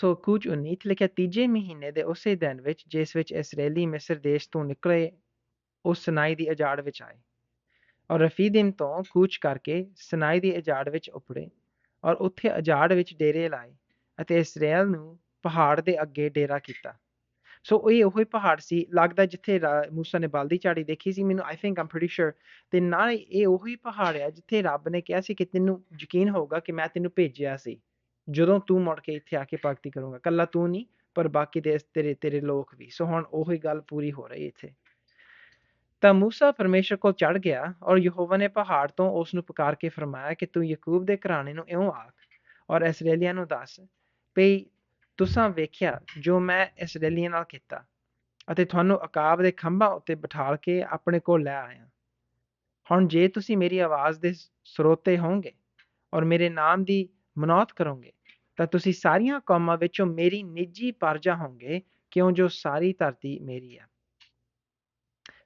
ਸੋ ਕੁਝ 19 ਲਿਖਿਆ ਤੀਜੇ ਮਹੀਨੇ ਦੇ ਉਸੇ ਦਿਨ ਵਿੱਚ ਜਿਸ ਵਿੱਚ ਇਸرائیਲੀ ਮਿਸਰ ਦੇਸ਼ ਤੋਂ ਨਿਕਲੇ ਉਹ ਸਨਾਈ ਦੀ ਅਜਾੜ ਵਿੱਚ ਆਏ ਔਰ ਰਫੀਦੀਮ ਤੋਂ ਕੂਚ ਕਰਕੇ ਸਨਾਈ ਦੀ ਅਜਾੜ ਵਿੱਚ ਉਪੜੇ ਔਰ ਉੱਥੇ ਅਜਾੜ ਵਿੱਚ ਡੇਰੇ ਲਾਏ ਅਤੇ ਇਸਰਾਇਲ ਨੂੰ ਪਹਾੜ ਦੇ ਅੱਗੇ ਡੇਰਾ ਕੀਤਾ ਸੋ ਇਹ ਉਹ ਹੀ ਪਹਾੜ ਸੀ ਲੱਗਦਾ ਜਿੱਥੇ موسی ਨੇ ਬਲਦੀ ਝਾੜੀ ਦੇਖੀ ਸੀ ਮੈਨੂੰ ਆਈ ਥਿੰਕ ਆਮ ਪ੍ਰੀਟੀ ਸ਼ੋਰ ਤੇ ਨਾਲ ਇਹ ਉਹੀ ਪਹਾੜ ਹੈ ਜਿੱਥੇ ਰੱਬ ਨੇ ਕਿਹਾ ਸੀ ਕਿ ਤੈਨੂੰ ਯਕੀਨ ਹੋਊਗਾ ਕਿ ਮੈਂ ਤੈਨੂੰ ਭੇਜਿਆ ਸੀ ਜਦੋਂ ਤੂੰ ਮੁੜ ਕੇ ਇੱਥੇ ਆ ਕੇ ਭਗਤੀ ਕਰੂੰਗਾ, ਇਕੱਲਾ ਤੂੰ ਨਹੀਂ, ਪਰ ਬਾਕੀ ਦੇ ਤੇਰੇ ਤੇਰੇ ਲੋਕ ਵੀ। ਸੋ ਹੁਣ ਉਹੀ ਗੱਲ ਪੂਰੀ ਹੋ ਰਹੀ ਇੱਥੇ। ਤਾਂ ਮੂਸਾ ਪਰਮੇਸ਼ਰ ਕੋਲ ਚੜ ਗਿਆ ਔਰ ਯਹੋਵਾ ਨੇ ਪਹਾੜ ਤੋਂ ਉਸ ਨੂੰ ਪੁਕਾਰ ਕੇ ਫਰਮਾਇਆ ਕਿ ਤੂੰ ਯਾਕੂਬ ਦੇ ਘਰਾਣੇ ਨੂੰ ਇਉਂ ਆਖ ਔਰ ਇਸرائیਲੀਆਂ ਨੂੰ ਦੱਸ, ਭਈ ਤੁਸੀਂ ਵੇਖਿਆ ਜੋ ਮੈਂ ਇਸرائیਲੀਆਂ ਨਾਲ ਕੀਤਾ ਅਤੇ ਤੁਹਾਨੂੰ ਅਕਾਬ ਦੇ ਖੰਭਾਂ ਉੱਤੇ ਬਿਠਾਲ ਕੇ ਆਪਣੇ ਕੋਲ ਲੈ ਆਇਆ। ਹੁਣ ਜੇ ਤੁਸੀਂ ਮੇਰੀ ਆਵਾਜ਼ ਦੇ ਸਰੋਤੇ ਹੋਵੋਗੇ ਔਰ ਮੇਰੇ ਨਾਮ ਦੀ ਮਨੌਤ ਕਰੋਗੇ ਤਾਂ ਤੁਸੀਂ ਸਾਰੀਆਂ ਕੌਮਾਂ ਵਿੱਚੋਂ ਮੇਰੀ ਨਿੱਜੀ ਪਰਜਾ ਹੋਗੇ ਕਿਉਂ ਜੋ ਸਾਰੀ ਧਰਤੀ ਮੇਰੀ ਹੈ।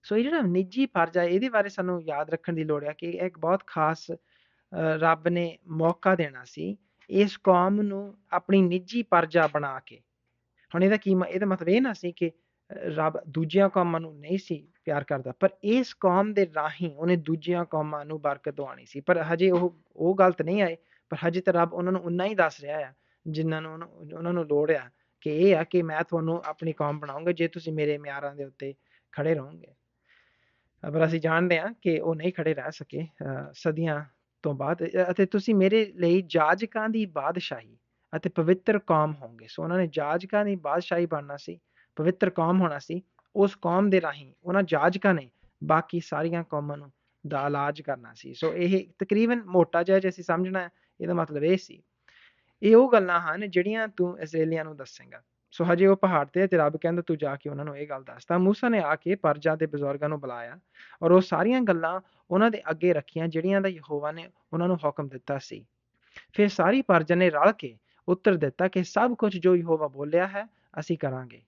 ਸੋ ਇਹ ਜਿਹੜਾ ਨਿੱਜੀ ਪਰਜਾ, ਇਹਦੇ ਬਾਰੇ ਸਾਨੂੰ ਯਾਦ ਰੱਖਣ ਦੀ ਲੋੜ ਹੈ ਕਿ ਇਹ ਇੱਕ ਬਹੁਤ ਖਾਸ ਰੱਬ ਨੇ ਮੌਕਾ ਦੇਣਾ ਸੀ ਇਸ ਕੌਮ ਨੂੰ ਆਪਣੀ ਨਿੱਜੀ ਪਰਜਾ ਬਣਾ ਕੇ। ਹੁਣ ਇਹਦਾ ਕੀ ਇਹਦਾ ਮਤਲਬ ਇਹ ਨਾ ਸੀ ਕਿ ਰੱਬ ਦੂਜੀਆਂ ਕੌਮਾਂ ਨੂੰ ਨਹੀਂ ਸੀ ਪਿਆਰ ਕਰਦਾ, ਪਰ ਇਸ ਕੌਮ ਦੇ ਰਾਹੀਂ ਉਹਨੇ ਦੂਜੀਆਂ ਕੌਮਾਂ ਨੂੰ ਬਰਕਤ ਦਵਾਣੀ ਸੀ। ਪਰ ਹਜੇ ਉਹ ਉਹ ਗਲਤ ਨਹੀਂ ਆਏ, ਪਰ ਹਜੇ ਤਾਂ ਰੱਬ ਉਹਨਾਂ ਨੂੰ ਉਨਾ ਹੀ ਦੱਸ ਰਿਹਾ ਆ ਜਿਨ੍ਹਾਂ ਨੂੰ ਉਹਨਾਂ ਨੂੰ ਲੋੜ ਆ ਕਿ ਇਹ ਆ ਕਿ ਮੈਂ ਤੁਹਾਨੂੰ ਆਪਣੀ ਕੌਮ ਬਣਾਉਂਗਾ ਜੇ ਤੁਸੀਂ ਮੇਰੇ ਮਿਆਰਾਂ ਦੇ ਉੱਤੇ ਖੜੇ ਰਹੋਗੇ। ਪਰ ਅਸੀਂ ਜਾਣਦੇ ਹਾਂ ਕਿ ਉਹ ਨਹੀਂ ਖੜੇ ਰਹਿ ਸਕੇ ਸਦੀਆਂ ਤੋਂ ਬਾਅਦ ਅਤੇ ਤੁਸੀਂ ਮੇਰੇ ਲਈ ਜਾਜਕਾਂ ਦੀ ਬਾਦਸ਼ਾਹੀ ਅਤੇ ਪਵਿੱਤਰ ਕੌਮ ਹੋਗੇ ਸੋ ਉਹਨਾਂ ਨੇ ਜਾਜਕਾਂ ਦੀ ਬਾਦਸ਼ਾਹੀ ਬਣਨਾ ਸੀ, ਪਵਿੱਤਰ ਕੌਮ ਹੋਣਾ ਸੀ, ਉਸ ਕੌਮ ਦੇ ਰਾਹੀਂ ਉਹਨਾਂ ਜਾਜਕਾਂ ਨੇ ਬਾਕੀ ਸਾਰੀਆਂ ਕੌਮਾਂ ਨੂੰ ਦਾ ਇਲਾਜ ਕਰਨਾ ਸੀ। ਸੋ ਇਹ ਤਕਰੀਬਨ ਮੋਟਾ ਜਿਹਾ ਜੇ ਅਸੀਂ ਸਮਝਣਾ, ਇਹਦਾ ਮਤਲਬ ਇਹ ਸੀ ਇਹ ਉਹ ਗੱਲਾਂ ਹਨ ਜਿਹੜੀਆਂ ਤੂੰ ਇਸرائیਲੀਆਂ ਨੂੰ ਦੱਸੇਂਗਾ। ਸੋ ਹਜੇ ਉਹ ਪਹਾੜ ਤੇ ਤੇ ਰੱਬ ਕਹਿੰਦਾ ਤੂੰ ਜਾ ਕੇ ਉਹਨਾਂ ਨੂੰ ਇਹ ਗੱਲ ਦੱਸ। ਤਾਂ موسی ਨੇ ਆ ਕੇ ਪਰਜਾ ਦੇ ਬਜ਼ੁਰਗਾਂ ਨੂੰ ਬੁਲਾਇਆ ਔਰ ਉਹ ਸਾਰੀਆਂ ਗੱਲਾਂ ਉਹਨਾਂ ਦੇ ਅੱਗੇ ਰੱਖੀਆਂ ਜਿਹੜੀਆਂ ਦਾ ਯਹੋਵਾ ਨੇ ਉਹਨਾਂ ਨੂੰ ਹੁਕਮ ਦਿੱਤਾ ਸੀ। ਫਿਰ ਸਾਰੀ ਪਰਜਾ ਨੇ ਰਲ ਕੇ ਉੱਤਰ ਦਿੱਤਾ ਕਿ ਸਭ ਕੁਝ ਜੋ ਯਹੋਵਾ ਬੋਲਿਆ ਹੈ, ਅਸੀਂ ਕਰਾਂਗੇ।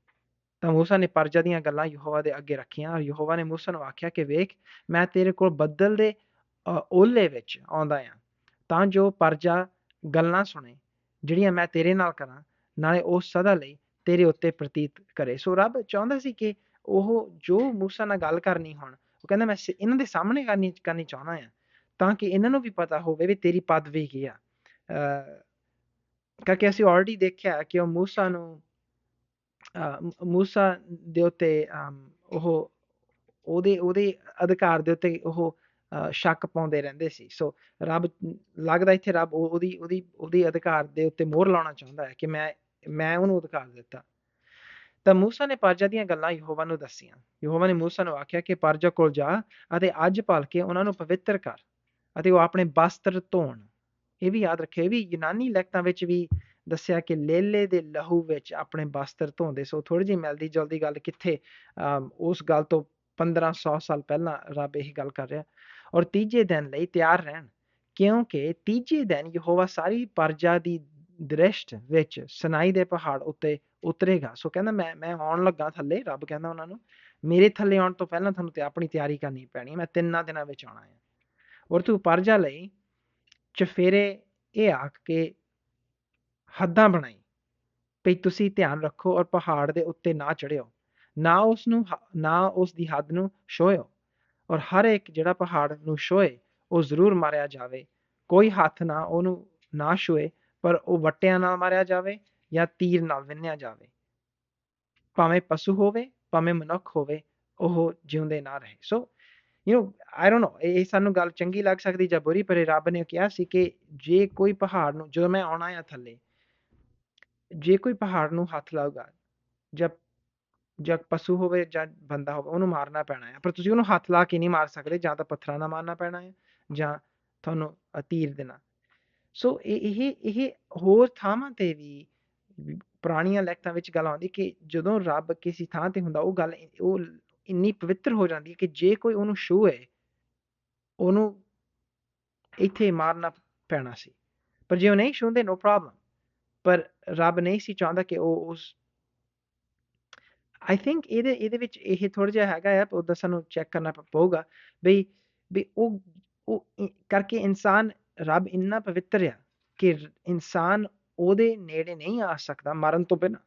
ਤਾਂ موسی ਨੇ ਪਰਜਾ ਦੀਆਂ ਗੱਲਾਂ ਯਹੋਵਾ ਦੇ ਅੱਗੇ ਰੱਖੀਆਂ ਔਰ ਯਹੋਵਾ ਨੇ موسی ਨੂੰ ਆਖਿਆ ਕਿ ਵੇਖ, ਮੈਂ ਤੇਰੇ ਕੋਲ ਬੱਦਲ ਦੇ ਓਲੇ ਵਿੱਚ ਆਉਂਦਾ ਆ ਤਾਂ ਜੋ ਪਰਜਾ ਗੱਲਾਂ ਸੁਣੇ ਜਿਹੜੀਆਂ ਮੈਂ ਤੇਰੇ ਨਾਲ ਕਰਾਂ ਨਾਲੇ ਉਹ ਸਦਾ ਲਈ ਤੇਰੇ ਉੱਤੇ ਪ੍ਰਤੀਤ ਕਰੇ ਸੋ ਰੱਬ ਚਾਹੁੰਦਾ ਸੀ ਕਿ ਉਹ ਜੋ موسی ਨਾਲ ਗੱਲ ਕਰਨੀ ਹੁਣ ਉਹ ਕਹਿੰਦਾ ਮੈਂ ਇਹਨਾਂ ਦੇ ਸਾਹਮਣੇ ਕਰਨੀ ਕਰਨੀ ਚਾਹੁੰਦਾ ਆ ਤਾਂ ਕਿ ਇਹਨਾਂ ਨੂੰ ਵੀ ਪਤਾ ਹੋਵੇ ਵੀ ਤੇਰੀ ਪਦਵੀ ਕੀ ਆ ਕਿਉਂਕਿ ਅਸੀਂ ਆਲਰੇਡੀ ਦੇਖਿਆ ਕਿ ਉਹ موسی ਨੂੰ موسی ਦੇ ਉੱਤੇ ਉਹ ਉਹਦੇ ਉਹਦੇ ਅਧਿਕਾਰ ਦੇ ਉੱਤੇ ਉਹ ਸ਼ੱਕ ਪਾਉਂਦੇ ਰਹਿੰਦੇ ਸੀ ਸੋ ਰੱਬ ਲੱਗਦਾ ਇੱਥੇ ਰੱਬ ਉਹਦੀ ਉਹਦੀ ਉਹਦੀ ਅਧਿਕਾਰ ਦੇ ਉੱਤੇ ਮੋਹਰ ਲਾਉਣਾ ਚਾਹੁੰਦਾ ਹੈ ਕਿ ਮੈਂ ਮੈਂ ਉਹਨੂੰ ਅਧਿਕਾਰ ਦਿੱਤਾ ਤਾਂ موسی ਨੇ ਪਰਜਾ ਦੀਆਂ ਗੱਲਾਂ ਯਹੋਵਾ ਨੂੰ ਦੱਸੀਆਂ ਯਹੋਵਾ ਨੇ موسی ਨੂੰ ਆਖਿਆ ਕਿ ਪਰਜਾ ਕੋਲ ਜਾ ਅਤੇ ਅੱਜ ਭਲ ਕੇ ਉਹਨਾਂ ਨੂੰ ਪਵਿੱਤਰ ਕਰ ਅਤੇ ਉਹ ਆਪਣੇ ਬਸਤਰ ਧੋਣ ਇਹ ਵੀ ਯਾਦ ਰੱਖਿਓ ਇਹ ਵੀ ਯੂਨਾਨੀ ਲਿਖਤਾਂ ਵਿੱਚ ਵੀ ਦੱਸਿਆ ਕਿ ਲੇਲੇ ਦੇ ਲਹੂ ਵਿੱਚ ਆਪਣੇ ਬਸਤਰ ਧੋਂਦੇ ਸੋ ਥੋੜੀ ਜਿਹੀ ਮਿਲਦੀ ਜਲਦੀ ਗੱਲ ਕਿੱਥੇ ਉਸ ਗੱਲ ਤੋਂ 1500 ਸਾਲ ਪਹਿਲਾਂ ਰੱਬ ਇਹ ਗੱਲ ਕਰ ਰਿਹਾ ਔਰ ਤੀਜੇ ਦਿਨ ਲਈ ਤਿਆਰ ਰਹਿਣ। ਕਿਉਂਕਿ ਤੀਜੇ ਦਿਨ ਯਹੋਵਾ ਸਾਰੀ ਪਰਜਾ ਦੀ ਦ੍ਰਿਸ਼ਟ ਵਿੱਚ ਸਨਾਈ ਦੇ ਪਹਾੜ ਉੱਤੇ ਉਤਰੇਗਾ। ਸੋ ਕਹਿੰਦਾ ਮੈਂ ਮੈਂ ਆਉਣ ਲੱਗਾ ਥੱਲੇ, ਰੱਬ ਕਹਿੰਦਾ ਉਹਨਾਂ ਨੂੰ, ਮੇਰੇ ਥੱਲੇ ਆਉਣ ਤੋਂ ਪਹਿਲਾਂ ਤੁਹਾਨੂੰ ਤੇ ਆਪਣੀ ਤਿਆਰੀ ਕਰਨੀ ਪੈਣੀ ਮੈਂ ਤਿੰਨਾਂ ਦਿਨਾਂ ਵਿੱਚ ਆਉਣਾ ਹੈ। ਔਰ ਤੂੰ ਪਰਜਾ ਲਈ ਚਫੇਰੇ ਇਹ ਆਖ ਕੇ ਹੱਦਾਂ ਬਣਾਈ ਵੀ ਤੁਸੀਂ ਧਿਆਨ ਰੱਖੋ ਔਰ ਪਹਾੜ ਦੇ ਉੱਤੇ ਨਾ ਚੜਿਓ ਨਾ ਉਸ ਨੂੰ ਨਾ ਉਸ ਦੀ ਹੱਦ ਨੂੰ ਛੋਇਓ ਔਰ ਹਰ ਇੱਕ ਜਿਹੜਾ ਪਹਾੜ ਨੂੰ ਛੋਏ ਉਹ ਜ਼ਰੂਰ ਮਾਰਿਆ ਜਾਵੇ। ਕੋਈ ਹੱਥ ਨਾ ਉਹਨੂੰ ਨਾ ਛੋਏ ਪਰ ਉਹ ਵਟਿਆਂ ਨਾਲ ਮਾਰਿਆ ਜਾਵੇ ਜਾਂ ਤੀਰ ਨਾਲ ਵਿੰਨਿਆ ਜਾਵੇ। ਭਾਵੇਂ ਪਸ਼ੂ ਹੋਵੇ, ਭਾਵੇਂ ਮਨੁੱਖ ਹੋਵੇ, ਉਹ ਜਿਉਂਦੇ ਨਾ ਰਹੇ। So you know I don't know ਇਹ ਸਾਨੂੰ ਗੱਲ ਚੰਗੀ ਲੱਗ ਸਕਦੀ ਜਾਂ ਬੁਰੀ, ਪਰ ਰੱਬ ਨੇ ਕਿਹਾ ਸੀ ਕਿ ਜੇ ਕੋਈ ਪਹਾੜ ਨੂੰ, ਜਦੋਂ ਮੈਂ ਆਉਣਾ ਆ ਥੱਲੇ, ਜੇ ਕੋਈ ਪਹਾੜ ਨੂੰ ਹੱਥ ਲਾਊਗਾ ਜਾਂ ਜਾਂ ਪਸ਼ੂ ਹੋਵੇ ਜਾਂ ਬੰਦਾ ਹੋਵੇ, ਉਹਨੂੰ ਮਾਰਨਾ ਪੈਣਾ ਹੈ ਪਰ ਤੁਸੀਂ ਉਹਨੂੰ ਹੱਥ ਲਾ ਕੇ ਨਹੀਂ ਮਾਰ ਸਕਦੇ, ਜਾਂ ਤਾਂ ਪੱਥਰਾਂ ਨਾਲ ਮਾਰਨਾ ਪੈਣਾ ਹੈ ਜਾਂ ਤੁਹਾਨੂੰ ਤੀਰ ਦੇਣਾ। ਸੋ ਇਹ ਇਹ ਹੋਰ ਥਾਵਾਂ ਤੇ ਵੀ ਪੁਰਾਣੀਆਂ ਲਿਖਤਾਂ ਵਿੱਚ ਗੱਲ ਆਉਂਦੀ ਕਿ ਜਦੋਂ ਰੱਬ ਕਿਸੇ ਥਾਂ ਤੇ ਹੁੰਦਾ, ਉਹ ਗੱਲ ਉਹ ਇੰਨੀ ਪਵਿੱਤਰ ਹੋ ਜਾਂਦੀ ਹੈ ਕਿ ਜੇ ਕੋਈ ਉਹਨੂੰ ਛੂਏ ਉਹਨੂੰ ਇੱਥੇ ਮਾਰਨਾ ਪੈਣਾ ਸੀ। ਪਰ ਜੇ ਉਹ ਨਹੀਂ ਛੂੰਦੇ ਨੋ ਪ੍ਰੋਬਲਮ ਪਰ ਰੱਬ ਨਹੀਂ ਸੀ ਚਾਹੁੰਦਾ ਕਿ ਉਹ ਉਸ ਆਈ ਥਿੰਕ ਇਹਦੇ ਇਹਦੇ ਵਿੱਚ ਇਹ ਥੋੜਾ ਜਿਹਾ ਹੈਗਾ ਆ ਉਹਦਾ ਸਾਨੂੰ ਚੈੱਕ ਕਰਨਾ ਪਊਗਾ ਬਈ ਵੀ ਉਹ ਉਹ ਕਰਕੇ ਇਨਸਾਨ ਰੱਬ ਇੰਨਾ ਪਵਿੱਤਰ ਆ ਕਿ ਇਨਸਾਨ ਉਹਦੇ ਨੇੜੇ ਨਹੀਂ ਆ ਸਕਦਾ ਮਰਨ ਤੋਂ ਬਿਨਾਂ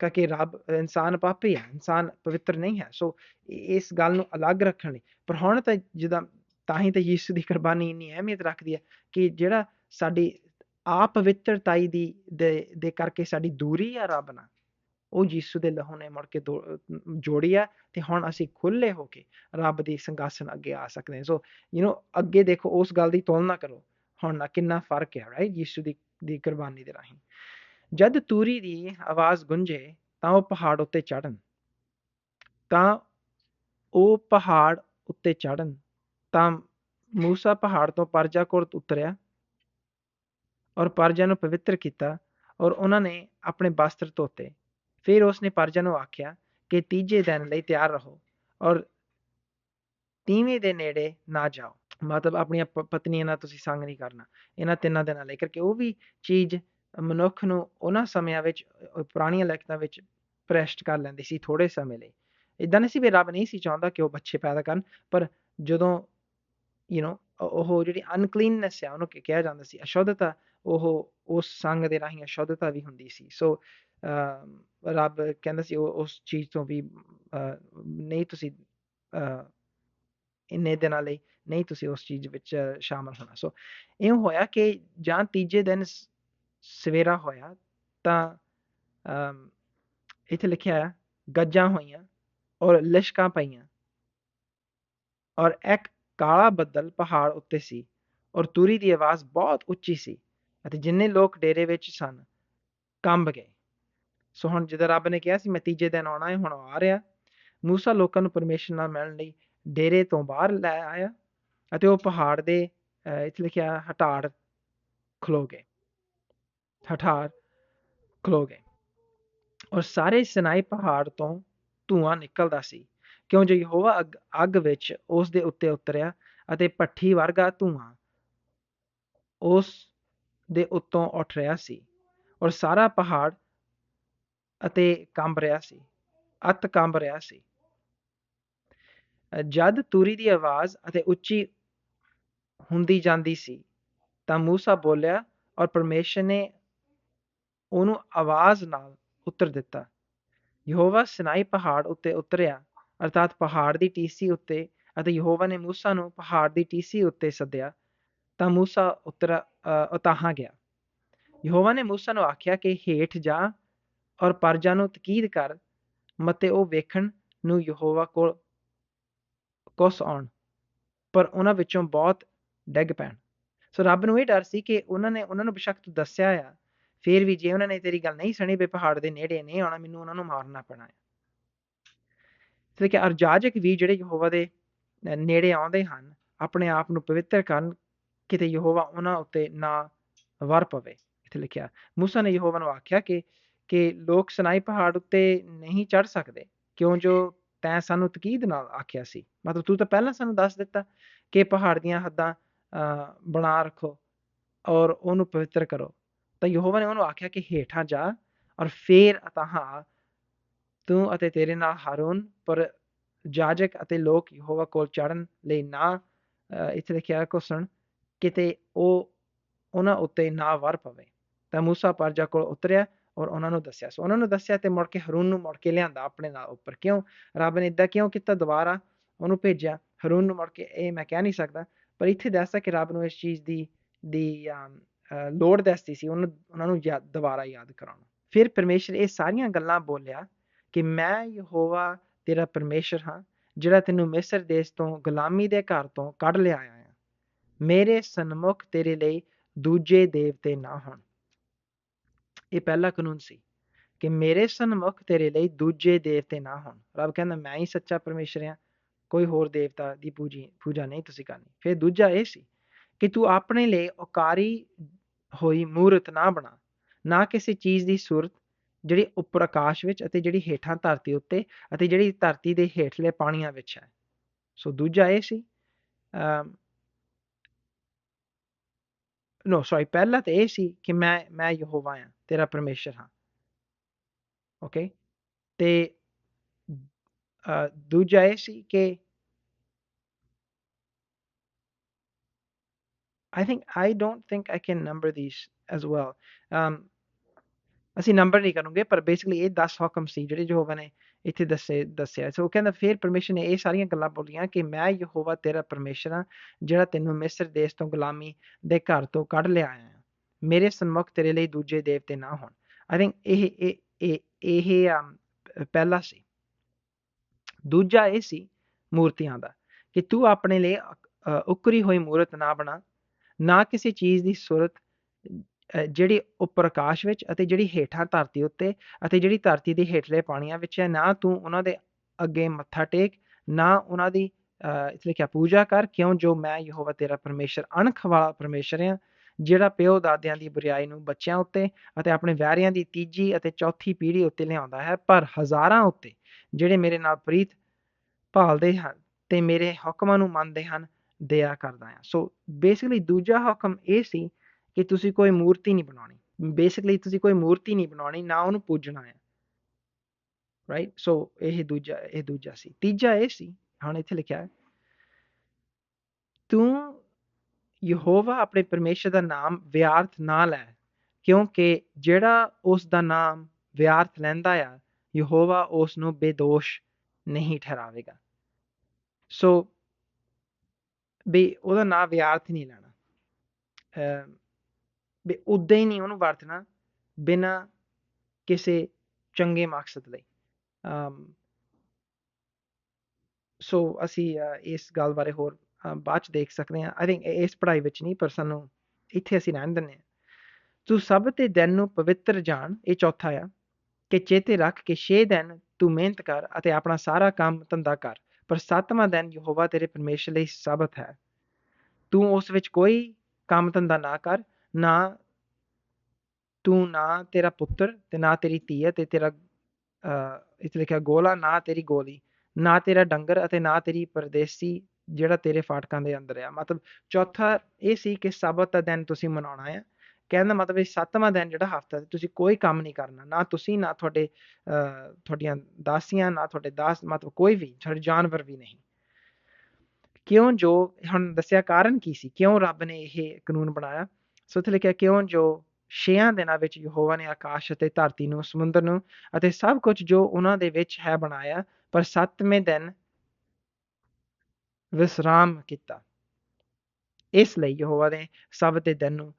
ਕਰਕੇ ਰੱਬ ਇਨਸਾਨ ਪਾਪੀ ਹੈ ਇਨਸਾਨ ਪਵਿੱਤਰ ਨਹੀਂ ਹੈ ਸੋ ਇਸ ਗੱਲ ਨੂੰ ਅਲੱਗ ਰੱਖਣ ਲਈ ਪਰ ਹੁਣ ਤਾਂ ਜਿੱਦਾਂ ਤਾਂ ਹੀ ਤਾਂ ਯਿਸੂ ਦੀ ਕੁਰਬਾਨੀ ਇੰਨੀ ਅਹਿਮੀਅਤ ਰੱਖਦੀ ਹੈ ਕਿ ਜਿਹੜਾ ਸਾਡੀ ਆਪਵਿੱਤਰਤਾਈ ਦੀ ਦੇ ਦੇ ਕਰਕੇ ਸਾਡੀ ਦੂਰੀ ਆ ਰੱਬ ਨਾਲ ਉਹ ਯਿਸੂ ਦੇ ਲਹੂ ਨੇ ਮੁੜ ਕੇ ਜੋੜੀ ਆ ਤੇ ਹੁਣ ਅਸੀਂ ਖੁੱਲੇ ਹੋ ਕੇ ਰੱਬ ਦੀ ਸੰਗਾਸਨ ਅੱਗੇ ਆ ਸਕਦੇ ਹਾਂ। ਸੋ ਯੂ نو ਅੱਗੇ ਦੇਖੋ, ਉਸ ਗੱਲ ਦੀ ਤੁਲਨਾ ਕਰੋ। ਹੁਣ ਨਾ ਕਿੰਨਾ ਫ਼ਰਕ ਹੈ ਰਾਈਟ ਯਿਸੂ ਦੀ ਦੀ ਕੁਰਬਾਨੀ ਦੇ ਰਾਹੀਂ। ਜਦ ਤੂਰੀ ਦੀ ਆਵਾਜ਼ ਗੁੰਜੇ ਤਾਂ ਉਹ ਪਹਾੜ ਉੱਤੇ ਚੜਨ ਤਾਂ ਉਹ ਪਹਾੜ ਉੱਤੇ ਚੜਨ ਤਾਂ ਮੂਸਾ ਪਹਾੜ ਤੋਂ ਪਰਜਾ ਕੋਲ ਉਤਰਿਆ ਔਰ ਪਰਜਾ ਨੂੰ ਪਵਿੱਤਰ ਕੀਤਾ ਔਰ ਉਹਨਾਂ ਨੇ ਆਪਣੇ ਬਸਤਰ ਧੋਤੇ। ਫਿਰ ਉਸਨੇ ਪਰਜਾ ਨੂੰ ਆਖਿਆ ਕਿ ਤੀਜੇ ਦਿਨ ਲਈ ਤਿਆਰ ਰਹੋ ਔਰ ਤੀਵੇਂ ਦੇ ਨੇੜੇ ਨਾ ਜਾਓ। ਮਤਲਬ ਆਪਣੀਆਂ ਪਤਨੀਆਂ ਨਾਲ ਤੁਸੀਂ ਸੰਗ ਨਹੀਂ ਕਰਨਾ। ਇਹਨਾਂ ਤਿੰਨਾਂ ਦਿਨਾਂ ਲਈ ਕਰਕੇ ਉਹ ਵੀ ਚੀਜ਼ ਮਨੁੱਖ ਨੂੰ ਉਹਨਾਂ ਸਮਿਆਂ ਵਿੱਚ ਪੁਰਾਣੀਆਂ ਲਿਖਤਾਂ ਵਿੱਚ ਪ੍ਰੈਸ਼ਟ ਕਰ ਲੈਂਦੀ ਸੀ ਥੋੜੇ ਸਮੇਂ ਲਈ। ਇਦਾਂ ਨਹੀਂ ਸੀ ਵੀ ਰੱਬ ਨਹੀਂ ਸੀ ਚਾਹੁੰਦਾ ਕਿ ਉਹ ਬੱਚੇ ਪੈਦਾ ਕਰਨ, ਪਰ ਜਦੋਂ ਯੂ نو ਉਹ ਜਿਹੜੀ ਅਨਕਲੀਨਨੈਸ ਹੈ ਉਹਨੂੰ ਕਿਹਾ ਜਾਂਦਾ ਸੀ ਅਸ਼ੁੱਧਤਾ, ਉਹ ਉਸ ਸੰਗ ਦੇ ਰਾਹੀਂ ਅਸ਼ੁੱਧਤਾ ਵੀ ਹੁੰਦੀ ਸੀ। ਸੋ ਰੱਬ ਕਹਿੰਦਾ ਸੀ ਉਹ ਉਸ ਚੀਜ਼ ਤੋਂ ਵੀ ਨਹੀਂ ਤੁਸੀਂ ਇੰਨੇ ਦਿਨਾਂ ਲਈ ਨਹੀਂ ਤੁਸੀਂ ਉਸ ਚੀਜ਼ ਵਿੱਚ ਸ਼ਾਮਲ ਹੋਣਾ ਸੋ ਇਹ ਹੋਇਆ ਕਿ ਜਾਂ ਤੀਜੇ ਦਿਨ ਸਵੇਰਾ ਹੋਇਆ ਤਾਂ ਇੱਥੇ ਲਿਖਿਆ ਆ ਗੱਜਾਂ ਹੋਈਆਂ ਔਰ ਲਿਸ਼ਕਾਂ ਪਈਆਂ ਔਰ ਇੱਕ ਕਾਲਾ ਬੱਦਲ ਪਹਾੜ ਉੱਤੇ ਸੀ ਔਰ ਤੂਰੀ ਦੀ ਆਵਾਜ਼ ਬਹੁਤ ਉੱਚੀ ਸੀ ਅਤੇ ਜਿੰਨੇ ਲੋਕ ਡੇਰੇ ਵਿੱਚ ਸਨ ਕੰਬ ਗਏ ਸੋ ਹੁਣ ਜਦੋਂ ਰੱਬ ਨੇ ਕਿਹਾ ਸੀ, ਮੈਂ ਤੀਜੇ ਦਿਨ ਆਉਣਾ ਹੈ ਹੁਣ ਆ ਰਿਹਾ। ਮੂਸਾ ਲੋਕਾਂ ਨੂੰ ਪਰਮੇਸ਼ਰ ਨਾਲ ਮਿਲਣ ਲਈ ਡੇਰੇ ਤੋਂ ਬਾਹਰ ਲੈ ਆਇਆ ਅਤੇ ਉਹ ਪਹਾੜ ਦੇ ਇੱਥੇ ਲਿਖਿਆ ਹਟਾੜ ਖਲੋ ਗਏ। ਹਟਾੜ ਖਲੋ ਗਏ। ਔਰ ਸਾਰੇ ਸਿਨਾਈ ਪਹਾੜ ਤੋਂ ਧੂਆਂ ਨਿਕਲਦਾ ਸੀ, ਕਿਉਂ ਜੋ ਯਹੋਵਾ ਅੱਗ ਵਿੱਚ ਉਸ ਦੇ ਉੱਤੇ ਉਤਰਿਆ ਅਤੇ ਪੱਠੀ ਵਰਗਾ ਧੂਆਂ ਉਸ ਦੇ ਉੱਤੋਂ ਉੱਠ ਰਿਹਾ ਸੀ। ਔਰ ਸਾਰਾ ਪਹਾੜ ਅਤੇ ਕੰਬ ਰਿਹਾ ਸੀ। ਅੱਤ ਕੰਬ ਰਿਹਾ ਸੀ। ਜਦ ਤੂਰੀ ਦੀ ਆਵਾਜ਼ ਅਤੇ ਉੱਚੀ ਹੁੰਦੀ ਜਾਂਦੀ ਸੀ, ਤਾਂ ਮੂਸਾ ਬੋਲਿਆ ਔਰ ਪਰਮੇਸ਼ੁਰ ਨੇ ਉਹਨੂੰ ਆਵਾਜ਼ ਨਾਲ ਉੱਤਰ ਦਿੱਤਾ। ਯਹੋਵਾ ਸਿਨਾਈ ਪਹਾੜ ਉੱਤੇ ਉਤਰਿਆ, ਅਰਥਾਤ ਪਹਾੜ ਦੀ ਟੀਸੀ ਉੱਤੇ ਅਤੇ ਯਹੋਵਾ ਨੇ ਮੂਸਾ ਨੂੰ ਪਹਾੜ ਦੀ ਟੀਸੀ ਉੱਤੇ ਸੱਦਿਆ, ਤਾਂ ਮੂਸਾ ਉਤਰਾ ਉਤਾਹਾਂ ਗਿਆ। ਯਹੋਵਾ ਨੇ ਮੂਸਾ ਨੂੰ ਆਖਿਆ ਕਿ ਹੇਠ ਜਾ ਔਰ ਪਰਜਾ ਨੂੰ ਤਕੀਦ ਕਰ ਮਤੇ ਉਹ ਵੇਖਣ ਨੂੰ ਯਹੋਵਾ ਕੋਲ ਕੁਸ ਆਉਣ ਪਰ ਉਹਨਾਂ ਵਿੱਚੋਂ ਬਹੁਤ ਡਿੱਗ ਪੈਣ ਸੋ ਰੱਬ ਨੂੰ ਇਹ ਡਰ ਸੀ ਕਿ ਉਹਨਾਂ ਨੇ ਉਹਨਾਂ ਨੂੰ ਬੇਸ਼ੱਕ ਦੱਸਿਆ ਆ ਫਿਰ ਵੀ ਜੇ ਉਹਨਾਂ ਨੇ ਤੇਰੀ ਗੱਲ ਨਹੀਂ ਸੁਣੀ ਵੀ ਪਹਾੜ ਦੇ ਨੇੜੇ ਨਹੀਂ ਆਉਣਾ ਮੈਨੂੰ ਉਹਨਾਂ ਨੂੰ ਮਾਰਨਾ ਪੈਣਾ ਹੈ ਤੇ ਕਿ ਅਰਜਾਜਕ ਵੀ ਜਿਹੜੇ ਯਹੋਵਾ ਦੇ ਨੇੜੇ ਆਉਂਦੇ ਹਨ ਆਪਣੇ ਆਪ ਨੂੰ ਪਵਿੱਤਰ ਕਰਨ ਕਿਤੇ ਯਹੋਵਾ ਉਹਨਾਂ ਉੱਤੇ ਨਾ ਵਰ ਪਵੇ ਇੱਥੇ ਲਿਖਿਆ موسی ਨੇ ਯਹੋਵਾ ਨੂੰ ਆਖਿਆ ਕਿ ਕਿ ਲੋਕ ਸਨਾਈ ਪਹਾੜ ਉੱਤੇ ਨਹੀਂ ਚੜ ਸਕਦੇ ਕਿਉਂ ਜੋ ਤੈਂ ਸਾਨੂੰ ਤਕੀਦ ਨਾਲ ਆਖਿਆ ਸੀ ਮਤਲਬ ਤੂੰ ਤਾਂ ਪਹਿਲਾਂ ਸਾਨੂੰ ਦੱਸ ਦਿੱਤਾ ਕਿ ਪਹਾੜ ਦੀਆਂ ਹੱਦਾਂ ਬਣਾ ਰੱਖੋ ਔਰ ਉਹਨੂੰ ਪਵਿੱਤਰ ਕਰੋ ਤਾਂ ਯਹੋਵਾ ਨੇ ਉਹਨੂੰ ਆਖਿਆ ਕਿ ਹੇਠਾਂ ਜਾ ਔਰ ਫੇਰ ਅਤਹਾ ਤੂੰ ਅਤੇ ਤੇਰੇ ਨਾਲ ਹਾਰੂਨ ਪਰ ਜਾਜਕ ਅਤੇ ਲੋਕ ਯਹੋਵਾ ਕੋਲ ਚੜਨ ਲਈ ਨਾ ਇੱਥੇ ਲਿਖਿਆ ਸੁਣ ਕਿਤੇ ਉਹ ਉਹਨਾਂ ਉੱਤੇ ਨਾ ਵਰ ਪਵੇ ਤਾਂ موسی ਪਰਜਾ ਕੋਲ ਉਤਰਿਆ ਔਰ ਉਹਨਾਂ ਨੂੰ ਦੱਸਿਆ। ਸੋ ਉਹਨਾਂ ਨੂੰ ਦੱਸਿਆ ਤੇ ਮੁੜ ਕੇ ਹਰੂਨ ਨੂੰ ਮੁੜ ਕੇ ਲਿਆਂਦਾ ਆਪਣੇ ਨਾਲ ਉੱਪਰ। ਕਿਉਂ? ਰੱਬ ਨੇ ਇਦਾਂ ਕਿਉਂ ਕੀਤਾ? ਦੁਬਾਰਾ ਉਹਨੂੰ ਭੇਜਿਆ। ਹਰੂਨ ਨੂੰ ਮੁੜ ਕੇ ਇਹ ਮੈਂ ਕਹਿ ਨਹੀਂ ਸਕਦਾ, ਪਰ ਇੱਥੇ ਦੱਸਦਾ ਕਿ ਰੱਬ ਨੂੰ ਇਸ ਚੀਜ਼ ਦੀ ਦੀ ਲੋੜ ਦੱਸਦੀ ਸੀ। ਉਹਨੂੰ, ਉਹਨਾਂ ਨੂੰ ਦੁਬਾਰਾ ਯਾਦ ਕਰਾਉਣਾ। ਫਿਰ ਪਰਮੇਸ਼ਰ ਇਹ ਸਾਰੀਆਂ ਗੱਲਾਂ ਬੋਲਿਆ ਕਿ ਮੈਂ ਯਹੋਵਾ ਤੇਰਾ ਪਰਮੇਸ਼ਰ ਹਾਂ, ਜਿਹੜਾ ਤੈਨੂੰ ਮਿਸਰ ਦੇਸ਼ ਤੋਂ, ਗੁਲਾਮੀ ਦੇ ਘਰ ਤੋਂ ਕੱਢ ਲਿਆਇਆ ਹੈ ਮੇਰੇ ਸਨਮੁਖ ਤੇਰੇ ਲਈ ਦੂਜੇ ਦੇਵਤੇ ਨਾ ਹੋਣ। ਇਹ ਪਹਿਲਾ ਕਾਨੂੰਨ ਸੀ ਕਿ ਮੇਰੇ ਸਨਮੁਖ ਤੇਰੇ ਲਈ ਦੂਜੇ ਦੇਵਤੇ ਨਾ ਹੋਣ। ਰੱਬ ਕਹਿੰਦਾ, ਮੈਂ ਹੀ ਸੱਚਾ ਪਰਮੇਸ਼ਰ ਹਾਂ, ਕੋਈ ਹੋਰ ਦੇਵਤਾ ਦੀ ਪੂਜੀ, ਪੂਜਾ ਨਹੀਂ ਤੁਸੀਂ ਕਰਨੀ। ਫਿਰ ਦੂਜਾ ਇਹ ਸੀ ਕਿ ਤੂੰ ਆਪਣੇ ਲਈ ਔਕਾਰੀ ਹੋਈ ਮੂਰਤ ਨਾ ਬਣਾ, ਨਾ ਕਿਸੇ ਚੀਜ਼ ਦੀ ਸੂਰਤ ਜਿਹੜੀ ਉੱਪਰ ਆਕਾਸ਼ ਵਿੱਚ ਅਤੇ ਜਿਹੜੀ ਹੇਠਾਂ ਧਰਤੀ ਉੱਤੇ ਅਤੇ ਜਿਹੜੀ ਧਰਤੀ ਦੇ ਹੇਠਲੇ ਪਾਣੀਆਂ ਵਿੱਚ ਹੈ। ਸੋ ਦੂਜਾ ਇਹ ਸੀ ਨੋ ਸੌਰੀ ਪਹਿਲਾ ਤਾਂ ਇਹ ਸੀ ਕਿ ਮੈਂ ਮੈਂ ਯਹੋਵਾ ਹਾਂ। ਤੇਰਾ ਪਰਮੇਸ਼ਰ ਹਾਂ। ਓਕੇ ਤੇ ਦੂਜਾ ਇਹ ਸੀ ਕਿ I think, I don't think I can number these as well um ਅਸੀਂ ਨੰਬਰ ਨਹੀਂ ਕਰੂੰਗੇ ਪਰ ਬੇਸਿਕਲੀ ਇਹ 10 ਹੁਕਮ ਸੀ ਜਿਹੜੇ ਯਹੋਵਾ ਨੇ ਇੱਥੇ ਦੱਸੇ, ਦੱਸਿਆ। ਸੋ ਕਹਿੰਦਾ, ਫਿਰ ਪਰਮੇਸ਼ਰ ਨੇ ਇਹ ਸਾਰੀਆਂ ਗੱਲਾਂ ਬੋਲੀਆਂ ਕਿ ਮੈਂ ਯਹੋਵਾ ਤੇਰਾ ਪਰਮੇਸ਼ਰ ਹਾਂ, ਜਿਹੜਾ ਤੈਨੂੰ ਮਿਸਰ ਦੇਸ਼ ਤੋਂ ਗੁਲਾਮੀ ਦੇ ਘਰ ਤੋਂ ਕੱਢ ਲਿਆ ਆਇਆ ਮੇਰੇ ਸਨਮੁਖ ਤੇਰੇ ਲਈ ਦੂਜੇ ਦੇਵਤੇ ਨਾ ਹੋਣ। ਆਈ ਥਿੰਕ ਇਹ ਇਹ ਇਹ ਪਹਿਲਾ ਸੀ। ਦੂਜਾ ਇਹ ਸੀ ਮੂਰਤੀਆਂ ਦਾ ਕਿ ਤੂੰ ਆਪਣੇ ਲਈ ਉਕਰੀ ਹੋਈ ਮੂਰਤ ਨਾ ਬਣਾ, ਨਾ ਕਿਸੇ ਚੀਜ਼ ਦੀ ਸੂਰਤ ਜਿਹੜੀ ਉਪਰਕਾਸ਼ ਵਿੱਚ ਅਤੇ ਜਿਹੜੀ ਹੇਠਾਂ ਧਰਤੀ ਉੱਤੇ ਅਤੇ ਜਿਹੜੀ ਧਰਤੀ ਦੇ ਹੇਠਲੇ ਪਾਣੀਆਂ ਵਿੱਚ ਹੈ। ਨਾ ਤੂੰ ਉਹਨਾਂ ਦੇ ਅੱਗੇ ਮੱਥਾ ਟੇਕ, ਨਾ ਉਹਨਾਂ ਦੀ ਇਸ ਲਈ ਕਿਹਾ ਪੂਜਾ ਕਰ, ਕਿਉਂ ਜੋ ਮੈਂ ਯਹੋਵਾ ਤੇਰਾ ਪਰਮੇਸ਼ਰ, ਅਣਖ ਵਾਲਾ ਪਰਮੇਸ਼ਰ ਹਾਂ ਜਿਹੜਾ ਪਿਓ ਦਾਦਿਆਂ ਦੀ ਬੁਰੀਾਈ ਨੂੰ ਬੱਚਿਆਂ ਉੱਤੇ ਅਤੇ ਆਪਣੇ ਵੈਰੀਆਂ ਦੀ ਤੀਜੀ ਅਤੇ ਚੌਥੀ ਪੀੜ੍ਹੀ ਉੱਤੇ ਲਿਆਉਂਦਾ ਹੈ, ਪਰ ਹਜ਼ਾਰਾਂ ਉੱਤੇ ਜਿਹੜੇ ਮੇਰੇ ਨਾਲ ਪ੍ਰੀਤ ਭਾਲਦੇ ਹਨ ਤੇ ਮੇਰੇ ਹੁਕਮਾਂ ਨੂੰ ਮੰਨਦੇ ਹਨ, ਦਇਆ ਕਰਦਾ ਹਾਂ। ਸੋ ਬੇਸਿਕਲੀ ਦੂਜਾ ਹੁਕਮ ਇਹ ਸੀ ਕਿ ਤੁਸੀਂ ਕੋਈ ਮੂਰਤੀ ਨਹੀਂ ਬਣਾਉਣੀ। ਬੇਸਿਕਲੀ ਤੁਸੀਂ ਕੋਈ ਮੂਰਤੀ ਨਹੀਂ ਬਣਾਉਣੀ, ਨਾ ਉਹਨੂੰ ਪੂਜਣਾ ਹੈ। ਰਾਈਟ ਸੋ ਇਹ ਦੂਜਾ ਇਹ ਦੂਜਾ ਸੀ। ਤੀਜਾ ਇਹ ਸੀ, ਹੁਣ ਇੱਥੇ ਲਿਖਿਆ ਹੈ, ਤੂੰ ਯਹੋਵਾ ਆਪਣੇ ਪਰਮੇਸ਼ਰ ਦਾ ਨਾਮ ਵਿਅਰਥ ਨਾ ਲੈ, ਕਿਉਂਕਿ ਜਿਹੜਾ ਉਸ ਦਾ ਨਾਮ ਵਿਅਰਥ ਲੈਂਦਾ ਆ, ਯਹੋਵਾ ਉਸ ਨੂੰ ਬੇਦੋਸ਼ ਨਹੀਂ ਠਹਿਰਾਵੇਗਾ। ਸੋ ਵੀ ਉਹਦਾ ਨਾਮ ਵਿਅਰਥ ਨਹੀਂ ਲੈਣਾ। ਵੀ ਉਦਾਂ ਹੀ ਨਹੀਂ ਉਹਨੂੰ ਵਰਤਣਾ ਬਿਨਾ ਕਿਸੇ ਚੰਗੇ ਮਕਸਦ ਲਈ। ਸੋ ਅਸੀਂ ਇਸ ਗੱਲ ਬਾਰੇ ਹੋਰ ਬਾਅਦ ਚ ਦੇਖ ਸਕਦੇ ਹਾਂ। ਆਈ ਥਿੰਕ ਇਸ ਪੜ੍ਹਾਈ ਵਿੱਚ ਨਹੀਂ, ਪਰ ਸਾਨੂੰ ਇੱਥੇ ਅਸੀਂ ਰਹਿਣ ਦਿੰਨੇ ਆ ਤੂੰ ਸਭ ਤੇ ਦਿਨ ਨੂੰ ਪਵਿੱਤਰ ਜਾਣ, ਇਹ ਚੌਥਾ ਆ, ਕਿ ਚੇਤੇ ਰੱਖ ਕਿ 6 ਦਿਨ ਤੂੰ ਮਿਹਨਤ ਕਰ ਅਤੇ ਆਪਣਾ ਸਾਰਾ ਕੰਮ ਧੰਦਾ ਕਰ, ਪਰ ਸੱਤਵਾਂ ਦਿਨ ਯਹੋਵਾ ਤੇਰੇ ਪਰਮੇਸ਼ਰ ਲਈ ਸਬਤ ਹੈ। ਤੂੰ ਉਸ ਵਿੱਚ ਕੋਈ ਕੰਮ ਧੰਦਾ ਨਾ ਕਰ, ਨਾ ਤੂੰ ਨਾ ਤੇਰਾ ਪੁੱਤਰ ਤੇ ਨਾ ਤੇਰੀ ਧੀ ਤੇ ਤੇਰਾ ਇਸ ਲਿਖਿਆ ਗੋਲਾ, ਨਾ ਤੇਰੀ ਗੋਲੀ, ਨਾ ਤੇਰਾ ਡੰਗਰ ਅਤੇ ਨਾ ਤੇਰੀ ਪਰਦੇਸੀ ਜਿਹੜਾ ਤੇਰੇ ਫਾਟਕਾਂ ਦੇ ਅੰਦਰ ਆ। ਮਤਲਬ ਚੌਥਾ ਇਹ ਸੀ ਕਿ ਸਬਤ ਦਾ ਦਿਨ ਤੁਸੀਂ ਮਨਾਉਣਾ ਹੈ ਕਹਿੰਦਾ ਮਤਲਬ ਇਹ ਸੱਤਵਾਂ ਦਿਨ ਜਿਹੜਾ ਹਫਤਾ ਤੁਸੀਂ ਕੋਈ ਕੰਮ ਨਹੀਂ ਕਰਨਾ। ਨਾ ਤੁਸੀਂ, ਨਾ ਤੁਹਾਡੇ ਤੁਹਾਡੀਆਂ ਦਾਸੀਆਂ, ਨਾ ਤੁਹਾਡੇ ਦਾਸ, ਮਤਲਬ ਕੋਈ ਵੀ, ਤੁਹਾਡੇ ਜਾਨਵਰ ਵੀ ਨਹੀਂ। ਕਿਉਂ ਜੋ ਹੁਣ ਦੱਸਿਆ ਕਾਰਨ ਕੀ ਸੀ? ਕਿਉਂ ਰੱਬ ਨੇ ਇਹ ਕਾਨੂੰਨ ਬਣਾਇਆ? ਸੋ ਇੱਥੇ ਲਿਖਿਆ ਕਿਉਂ ਜੋ ਛੇਆਂ ਦਿਨਾਂ ਵਿੱਚ ਯਹੋਵਾ ਨੇ ਆਕਾਸ਼ ਅਤੇ ਧਰਤੀ ਨੂੰ, ਸਮੁੰਦਰ ਨੂੰ ਅਤੇ ਸਭ ਕੁਝ ਜੋ ਉਹਨਾਂ ਦੇ ਵਿੱਚ ਹੈ ਬਣਾਇਆ, ਪਰ ਸੱਤਵੇਂ ਦਿਨ ਵਿਸਰਾਮ ਕੀਤਾ। ਇਸ ਲਈ ਯਹੋਵਾ ਨੇ ਸਭ ਦੇ ਦਿਨ ਨੂੰ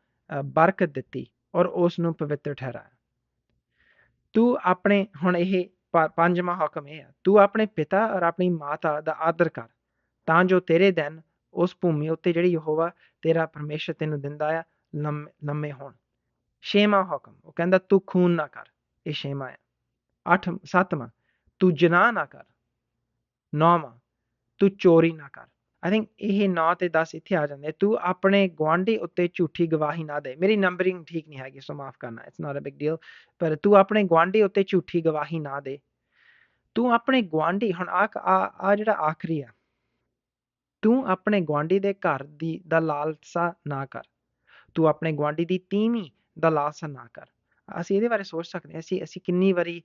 ਬਰਕਤ ਦਿੱਤੀ ਔਰ ਉਸ ਨੂੰ ਪਵਿੱਤਰ ਠਹਿਰਾਇਆ। ਤੂੰ ਆਪਣੇ, ਹੁਣ ਇਹ ਪੰਜਵਾਂ ਹੁਕਮ ਇਹ ਹੈ ਤੂੰ ਆਪਣੇ ਪਿਤਾ ਔਰ ਆਪਣੀ ਮਾਤਾ ਦਾ ਆਦਰ ਕਰ, ਤਾਂ ਜੋ ਤੇਰੇ ਦਿਨ ਉਸ ਭੂਮੀ ਉੱਤੇ ਜਿਹੜੀ ਯਹੋਵਾ ਤੇਰਾ ਪਰਮੇਸ਼ਰ ਤੈਨੂੰ ਦਿੰਦਾ ਆ ਲੰਮੇ ਹੋਣ। ਛੇਵਾਂ ਹੁਕਮ, ਉਹ ਕਹਿੰਦਾ, ਤੂੰ ਖੂਨ ਨਾ ਕਰ। ਇਹ ਛੇਵਾਂ ਹੈ ਅੱਠ, ਸੱਤਵਾਂ, ਤੂੰ ਜਨਾਹ ਨਾ ਕਰ। ਨੌਵਾਂ ਤੂੰ ਚੋਰੀ ਨਾ ਕਰ। ਆਈ ਥਿੰਕ ਇਹ 9 ਤੇ 10 ਇੱਥੇ ਆ ਜਾਂਦੇ ਤੂੰ ਆਪਣੇ ਗਵਾਂਢੀ ਉੱਤੇ ਝੂਠੀ ਗਵਾਹੀ ਨਾ ਦੇ। ਮੇਰੀ ਨੰਬਰਿੰਗ ਠੀਕ ਨਹੀਂ ਹੈਗੀ, ਸੋ ਮਾਫ ਕਰਨਾ it's not a big deal ਪਰ ਤੂੰ ਆਪਣੇ ਗਵਾਂਢੀ ਉੱਤੇ ਝੂਠੀ ਗਵਾਹੀ ਨਾ ਦੇ। ਤੂੰ ਆਪਣੇ ਗਵਾਂਢੀ ਹੁਣ ਆ ਆ ਜਿਹੜਾ ਆਖਰੀ ਆ। ਤੂੰ ਆਪਣੇ ਗਵਾਂਢੀ ਦੇ ਘਰ ਦੀ, ਦਾ ਲਾਲਸਾ ਨਾ ਕਰ। ਤੂੰ ਆਪਣੇ ਗਵਾਂਢੀ ਦੀ ਤੀਵੀਂ ਦਾ ਲਾਲਸਾ ਨਾ ਕਰ। ਅਸੀਂ ਇਹਦੇ ਬਾਰੇ ਸੋਚ ਸਕਦੇ ਹਾਂ। ਅਸੀਂ ਅਸੀਂ ਕਿੰਨੀ ਵਾਰੀ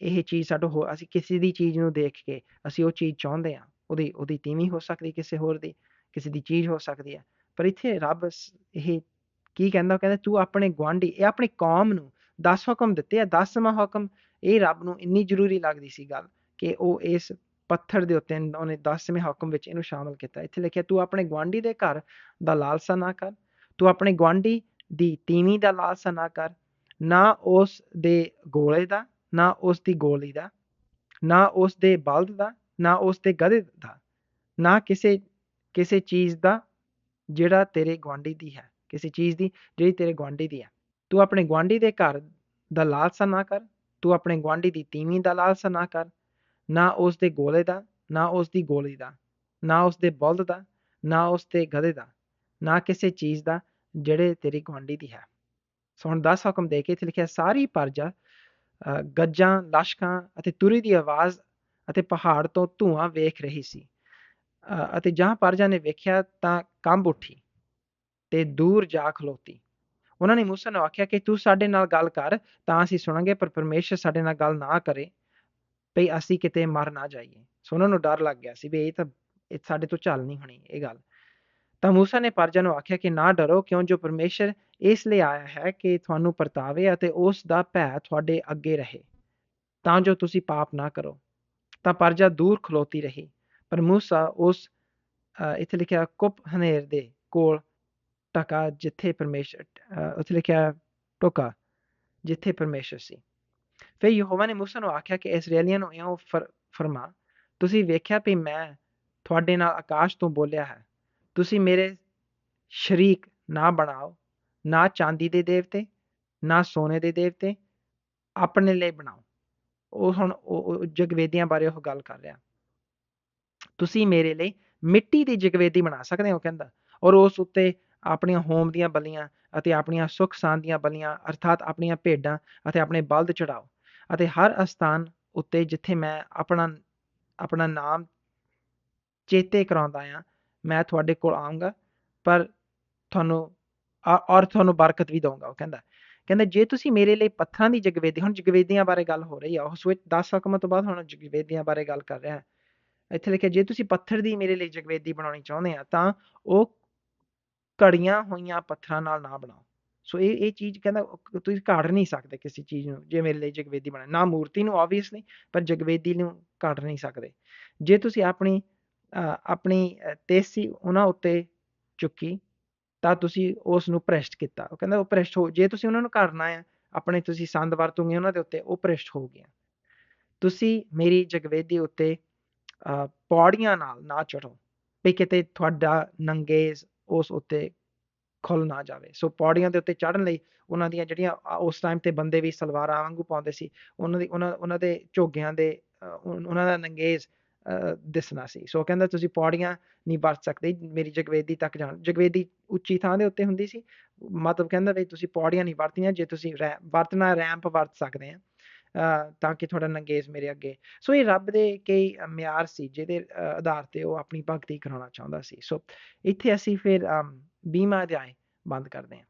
ਇਹ ਚੀਜ਼ ਸਾਡੋ ਹੋ ਅਸੀਂ ਕਿਸੇ ਦੀ ਚੀਜ਼ ਨੂੰ ਦੇਖ ਕੇ ਅਸੀਂ ਉਹ ਚੀਜ਼ ਚਾਹੁੰਦੇ ਹਾਂ। ਉਹਦੀ ਉਹਦੀ ਤੀਵੀਂ ਹੋ ਸਕਦੀ ਕਿਸੇ ਹੋਰ ਦੀ, ਕਿਸੇ ਦੀ ਚੀਜ਼ ਹੋ ਸਕਦੀ ਹੈ। ਪਰ ਇੱਥੇ ਰੱਬ ਇਹ ਕੀ ਕਹਿੰਦਾ ਕਹਿੰਦਾ, ਤੂੰ ਆਪਣੇ ਗਵਾਂਢੀ ਇਹ ਆਪਣੀ ਕੌਮ ਨੂੰ 10 ਹੁਕਮ ਦਿੱਤੇ ਆ 10ਵਾਂ ਹੁਕਮ, ਇਹ ਰੱਬ ਨੂੰ ਇੰਨੀ ਜ਼ਰੂਰੀ ਲੱਗਦੀ ਸੀ ਗੱਲ ਕਿ ਉਹ ਇਸ ਪੱਥਰ ਦੇ ਉੱਤੇ ਉਹਨੇ 10ਵੇਂ ਹੁਕਮ ਵਿੱਚ ਇਹਨੂੰ ਸ਼ਾਮਲ ਕੀਤਾ। ਇੱਥੇ ਲਿਖਿਆ, ਤੂੰ ਆਪਣੇ ਗਵਾਂਢੀ ਦੇ ਘਰ ਦਾ ਲਾਲਸਾ ਨਾ ਕਰ, ਤੂੰ ਆਪਣੇ ਗਵਾਂਢੀ ਦੀ ਤੀਵੀਂ ਦਾ ਲਾਲਸਾ ਨਾ ਕਰ, ਨਾ ਉਸ ਦੇ ਗੋਲੇ ਦਾ, ਨਾ ਉਸ ਦੀ ਗੋਲੀ ਦਾ, ਨਾ ਉਸ ਦੇ ਬਲਦ ਦਾ ਨਾ ਉਸ ਦੇ ਗਧੇ ਦਾ, ਨਾ ਕਿਸੇ ਕਿਸੇ ਚੀਜ਼ ਦਾ ਜਿਹੜਾ ਤੇਰੇ ਗਵਾਂਢੀ ਦੀ ਹੈ, ਕਿਸੇ ਚੀਜ਼ ਦੀ ਜਿਹੜੀ ਤੇਰੇ ਗਵਾਂਢੀ ਦੀ ਹੈ। ਤੂੰ ਆਪਣੇ ਗਵਾਂਢੀ ਦੇ ਘਰ ਦਾ ਲਾਲਸਾ ਨਾ ਕਰ, ਤੂੰ ਆਪਣੇ ਗਵਾਂਢੀ ਦੀ ਤੀਵੀਂ ਦਾ ਲਾਲਸਾ ਨਾ ਕਰ, ਨਾ ਉਸ ਦੇ ਗੋਲੇ ਦਾ, ਨਾ ਉਸ ਦੀ ਗੋਲੀ ਦਾ, ਨਾ ਉਸ ਦੇ ਬਲਦ ਦਾ, ਨਾ ਉਸ ਦੇ ਗਧੇ ਦਾ, ਨਾ ਕਿਸੇ ਚੀਜ਼ ਦਾ ਜਿਹੜੇ ਤੇਰੀ ਗਵਾਂਢੀ ਦੀ ਹੈ। ਸੋ ਹੁਣ 10 ਹੁਕਮ ਦੇ ਕੇ ਇੱਥੇ ਲਿਖਿਆ, ਸਾਰੀ ਪਰਜਾ ਗੱਜਾਂ, ਲਾਸ਼ਕਾਂ ਅਤੇ ਤੁਰੀ ਦੀ ਆਵਾਜ਼ ਅਤੇ ਪਹਾੜ ਤੋਂ ਧੂਆਂ ਵੇਖ ਰਹੀ ਸੀ। ਅਤੇ ਜਹਾਂ ਪਰਜਾ ਨੇ ਵੇਖਿਆ ਤਾਂ ਕੰਬ ਉੱਠੀ ਤੇ ਦੂਰ ਜਾ ਖਲੋਤੀ। ਉਹਨਾਂ ਨੇ ਮੂਸਾ ਨੂੰ ਆਖਿਆ ਕਿ ਤੂੰ ਸਾਡੇ ਨਾਲ ਗੱਲ ਕਰ, ਤਾਂ ਅਸੀਂ ਸੁਣਾਂਗੇ, ਪਰ ਪਰਮੇਸ਼ਰ ਸਾਡੇ ਨਾਲ ਗੱਲ ਨਾ ਕਰੇ ਭਈ ਅਸੀਂ ਕਿਤੇ ਮਰ ਨਾ ਜਾਈਏ। ਸੋ ਉਹਨਾਂ ਨੂੰ ਡਰ ਲੱਗ ਗਿਆ ਸੀ ਵੀ ਇਹ ਤਾਂ, ਇਹ ਸਾਡੇ ਤੋਂ ਚੱਲ ਨਹੀਂ ਹੋਣੀ ਇਹ ਗੱਲ। ਤਾਂ ਮੂਸਾ ਨੇ ਪਰਜਾ ਨੂੰ ਆਖਿਆ ਕਿ ਨਾ ਡਰੋ, ਕਿਉਂ? ਜੋ ਪਰਮੇਸ਼ਰ ਇਸ ਲਈ ਆਇਆ ਹੈ ਕਿ ਤੁਹਾਨੂੰ ਪਰਤਾਵੇ ਅਤੇ ਉਸ ਦਾ ਭੈ ਤੁਹਾਡੇ ਅੱਗੇ ਰਹੇ। ਤਾਂ ਜੋ ਤੁਸੀਂ ਪਾਪ ਨਾ ਕਰੋ। ਤਾਂ ਪਰਜਾ ਦੂਰ ਖਲੋਤੀ ਰਹੀ, ਪਰ ਮੂਸਾ ਉਸ ਇੱਥੇ ਲਿਖਿਆ ਕੁੱਪ ਹਨੇਰ ਦੇ ਕੋਲ ਟਕਾ ਜਿੱਥੇ ਪਰਮੇਸ਼ਰ ਉੱਥੇ ਲਿਖਿਆ ਟੋਕਾ ਜਿੱਥੇ ਪਰਮੇਸ਼ਰ ਸੀ। ਫਿਰ ਯਹੋਵਾ ਨੇ ਮੂਸਾ ਨੂੰ ਆਖਿਆ ਕਿ ਇਸرائیਲੀਆਂ ਨੂੰ ਇਉਂ ਫਰਮਾ, ਤੁਸੀਂ ਵੇਖਿਆ ਵੀ ਮੈਂ ਤੁਹਾਡੇ ਨਾਲ ਆਕਾਸ਼ ਤੋਂ ਬੋਲਿਆ ਹੈ, ਤੁਸੀਂ ਮੇਰੇ ਸ਼ਰੀਕ ਨਾ ਬਣਾਓ, ਨਾ ਚਾਂਦੀ ਦੇ ਦੇਵਤੇ, ਨਾ ਸੋਨੇ ਦੇ ਦੇਵਤੇ, ਆਪਣੇ ਲਈ ਬਣਾਓ। ਉਹ ਹੁਣ ਉਹ ਜਗਵੇਦੀਆਂ ਬਾਰੇ ਉਹ ਗੱਲ ਕਰ ਰਿਹਾ। ਤੁਸੀਂ ਮੇਰੇ ਲਈ ਮਿੱਟੀ ਦੀ ਜਗਵੇਦੀ ਬਣਾ ਸਕਦੇ ਹੋ, ਕਹਿੰਦਾ। ਔਰ ਉਸ ਉੱਤੇ ਆਪਣੀਆਂ ਹੋਮ ਦੀਆਂ ਬਲੀਆਂ ਅਤੇ ਆਪਣੀਆਂ ਸੁੱਖ ਸਾਂਦ ਦੀਆਂ ਬਲੀਆਂ, ਅਰਥਾਤ ਆਪਣੀਆਂ ਭੇਡਾਂ ਅਤੇ ਆਪਣੇ ਬਲਦ ਚੜਾਓ। ਅਤੇ ਹਰ ਅਸਥਾਨ ਉੱਤੇ ਜਿੱਥੇ ਮੈਂ ਆਪਣਾ ਆਪਣਾ ਨਾਮ ਚੇਤੇ ਕਰਾਉਂਦਾ ਆ, ਮੈਂ ਤੁਹਾਡੇ ਕੋਲ ਆਉਂਗਾ ਪਰ ਤੁਹਾਨੂੰ ਔਰ ਤੁਹਾਨੂੰ ਬਰਕਤ ਵੀ ਦਊਂਗਾ, ਉਹ ਕਹਿੰਦਾ। ਕਹਿੰਦਾ, ਜੇ ਤੁਸੀਂ ਮੇਰੇ ਲਈ ਪੱਥਰਾਂ ਦੀ ਜਗਵੇਦੀ, ਹੁਣ ਜਗਵੇਦੀਆਂ ਬਾਰੇ ਗੱਲ ਹੋ ਰਹੀ ਆ ਉਸ ਵਿੱਚ 10 ਹਕਮਾਂ ਤੋਂ ਬਾਅਦ ਹੁਣ ਜਗਵੇਦੀਆਂ ਬਾਰੇ ਗੱਲ ਕਰ ਰਿਹਾ। ਇੱਥੇ ਲਿਖਿਆ, ਜੇ ਤੁਸੀਂ ਪੱਥਰ ਦੀ ਮੇਰੇ ਲਈ ਜਗਵੇਦੀ ਬਣਾਉਣੀ ਚਾਹੁੰਦੇ ਆ, ਤਾਂ ਉਹ ਘੜੀਆਂ ਹੋਈਆਂ ਪੱਥਰਾਂ ਨਾਲ ਨਾ ਬਣਾਓ। ਸੋ ਇਹ ਇਹ ਚੀਜ਼ ਕਹਿੰਦਾ ਤੁਸੀਂ ਘਾੜ ਨਹੀਂ ਸਕਦੇ ਕਿਸੇ ਚੀਜ਼ ਨੂੰ, ਜੇ ਮੇਰੇ ਲਈ ਜਗਵੇਦੀ ਬਣਾ ਨਾ ਮੂਰਤੀ ਨੂੰ ਆਬਵੀਅਸਲੀ ਪਰ ਜਗਵੇਦੀ ਨੂੰ ਘਾੜ ਨਹੀਂ ਸਕਦੇ। ਜੇ ਤੁਸੀਂ ਆਪਣੀ ਆਪਣੀ ਤੇਸੀ ਉਹਨਾਂ ਉੱਤੇ ਚੁੱਕੀ ਤਾਂ ਤੁਸੀਂ ਉਸ ਨੂੰ ਭ੍ਰਿਸ਼ਟ ਕੀਤਾ। ਉਹ ਕਹਿੰਦਾ ਉਹ ਭ੍ਰਿਸ਼ਟ ਹੋ, ਜੇ ਤੁਸੀਂ ਉਹਨਾਂ ਨੂੰ ਕਰਨਾ ਹੈ ਆਪਣੇ ਤੁਸੀਂ ਸੰਦ ਵਰਤੋਂਗੇ ਉਹਨਾਂ ਦੇ ਉੱਤੇ, ਉਹ ਭ੍ਰਿਸ਼ਟ ਹੋ ਗਿਆ ਤੁਸੀਂ ਮੇਰੀ ਜਗਵੇਦੀ ਉੱਤੇ ਪੌੜੀਆਂ ਨਾਲ ਨਾ ਚੜੋ ਵੀ ਕਿਤੇ ਤੁਹਾਡਾ ਨੰਗੇਜ਼ ਉਸ ਉੱਤੇ ਖੁੱਲ ਨਾ ਜਾਵੇ। ਸੋ ਪੌੜੀਆਂ ਦੇ ਉੱਤੇ ਚੜਨ ਲਈ ਉਹਨਾਂ ਦੀਆਂ ਜਿਹੜੀਆਂ ਉਸ ਟਾਈਮ ਤੇ ਬੰਦੇ ਵੀ ਸਲਵਾਰਾਂ ਵਾਂਗੂ ਪਾਉਂਦੇ ਸੀ, ਉਹਨਾਂ ਦੀ, ਉਹਨਾਂ ਉਹਨਾਂ ਦੇ ਝੋਗਿਆਂ ਦੇ ਉਹਨਾਂ ਦਾ ਨੰਗੇਜ਼ ਦਿਸਣਾ ਸੀ। ਸੋ ਕਹਿੰਦਾ, ਤੁਸੀਂ ਪੌੜੀਆਂ ਨਹੀਂ ਵਰਤ ਸਕਦੇ, ਮੇਰੀ ਜਗਵੇਦੀ ਤੱਕ ਜਾਣ। ਜਗਵੇਦੀ ਉੱਚੀ ਥਾਂ ਦੇ ਉੱਤੇ ਹੁੰਦੀ ਸੀ। ਮਤਲਬ ਕਹਿੰਦਾ ਵੀ ਤੁਸੀਂ ਪੌੜੀਆਂ ਨਹੀਂ ਵਰਤੀਆਂ ਜੇ ਤੁਸੀਂ ਵਰਤਣਾ ਰੈਂਪ ਵਰਤ ਸਕਦੇ ਆ ਤਾਂ ਕਿ ਤੁਹਾਡਾ ਨੰਗੇਜ਼ ਮੇਰੇ ਅੱਗੇ। ਸੋ ਇਹ ਰੱਬ ਦੇ ਕਈ ਮਿਆਰ ਸੀ, ਜਿਹਦੇ ਆਧਾਰ ਤੇ ਉਹ ਆਪਣੀ ਭਗਤੀ ਕਰਾਉਣਾ ਚਾਹੁੰਦਾ ਸੀ। ਸੋ ਇੱਥੇ ਅਸੀਂ ਫਿਰ 20ਵਾਂ ਅਧਿਆਇ ਬੰਦ ਕਰਦੇ ਹਾਂ।